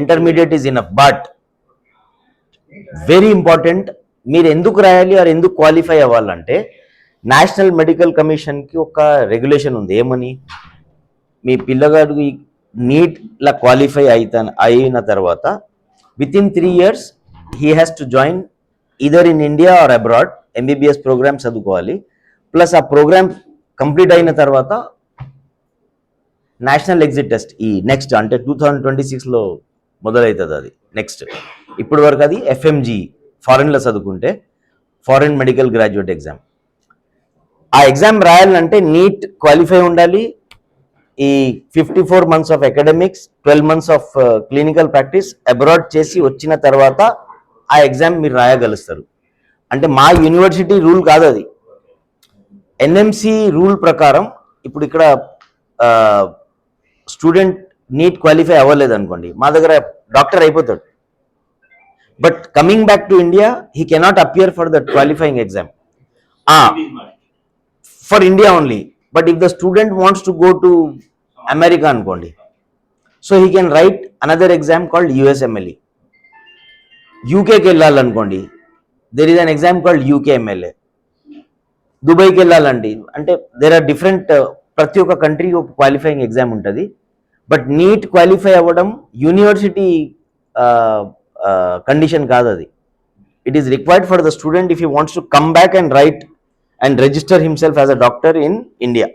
Intermediate is in but very important మీరు ఎందుకు రాయాలి ఆర్ ఎందుకు క్వాలిఫై అవ్వాలంటే నేషనల్ మెడికల్ కమిషన్కి ఒక రెగ్యులేషన్ ఉంది. ఏమని? మీ పిల్లగాడు నీట్లా క్వాలిఫై అయిత అయిన తర్వాత with in three years he has to join either in India or abroad MBBS program చదువుకోవాలి. ప్లస్ ఆ ప్రోగ్రామ్ కంప్లీట్ అయిన తర్వాత నేషనల్ ఎగ్జిట్ టెస్ట్ ఈ నెక్స్ట్ అంటే టూ థౌజండ్ ట్వంటీ సిక్స్లో మొదలవుతుంది అది. నెక్స్ట్. ఇప్పటి వరకు అది ఎఫ్ఎంజి ఫారెన్లో చదువుకుంటే ఫారెన్ మెడికల్ గ్రాడ్యుయేట్ ఎగ్జామ్. ఆ ఎగ్జామ్ రాయాలంటే నీట్ క్వాలిఫై ఉండాలి. ఈ fifty four months of academics twelve months of clinical practice abroad చేసి వచ్చిన తర్వాత ఆ ఎగ్జామ్ మీరు రాయగలుస్తారు. అంటే మా యూనివర్సిటీ రూల్ కాదు అది. ఎన్ఎంసి రూల్ ప్రకారం ఇప్పుడు ఇక్కడ స్టూడెంట్ నీట్ క్వాలిఫై అవ్వలేదు అనుకోండి మా దగ్గర డాక్టర్ అయిపోతాడు. But coming back to India he cannot appear for that qualifying exam for India only but if the student wants to go to America అనుకోండి so he can write another exam called USMLE యూకేకి వెళ్ళాలనుకోండి there is an exam called UK UKMLA దుబాయ్కి వెళ్ళాలండి అంటే there are different ప్రతి ఒక్క country ఒక qualifying exam ఉంటుంది. But NEET qualify అవ్వడం university condition కాదు అది. It is required for the student if you wants to come back and right and register himself as a doctor in India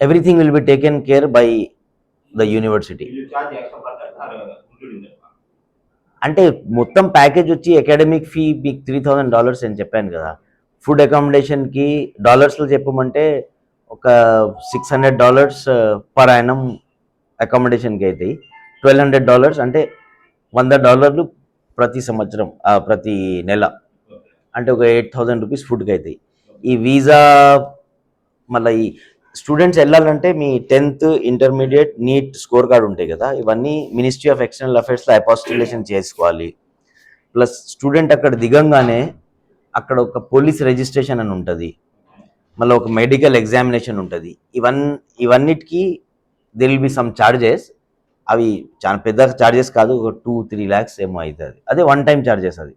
everything will be taken care by the university అంటే మొత్తం package వచ్చి academic fee మీకు three thousand dollars అని చెప్పాను కదా. Food అకామిడేషన్కి డాలర్స్లో చెప్పమంటే ఒక six hundred dollars per annum అకామిడేషన్కి అవుతాయి ట్వెల్వ్ హండ్రెడ్ డాలర్స్ అంటే వంద డాలర్లు ప్రతి సంవత్సరం ప్రతి నెల. అంటే ఒక ఎయిట్ థౌజండ్ రూపీస్ ఫుడ్కి అవుతాయి ఈ వీసా మళ్ళీ ఈ స్టూడెంట్స్ వెళ్ళాలంటే మీ tenth intermediate NEET score card ఉంటాయి కదా. ఇవన్నీ మినిస్ట్రీ ఆఫ్ ఎక్స్టర్నల్ అఫైర్స్లో అపాస్టిలేషన్ చేసుకోవాలి. ప్లస్ స్టూడెంట్ అక్కడ దిగంగానే అక్కడ ఒక పోలీస్ రిజిస్ట్రేషన్ అని ఉంటుంది. మళ్ళీ ఒక మెడికల్ ఎగ్జామినేషన్ ఉంటుంది. ఇవన్ ఇవన్నిటికీ there will be some charges అవి చాలా పెద్ద ఛార్జెస్ కాదు ఒక టూ త్రీ ల్యాక్స్ ఏమో అవుతుంది. అదే వన్ టైం చార్జెస్ అది.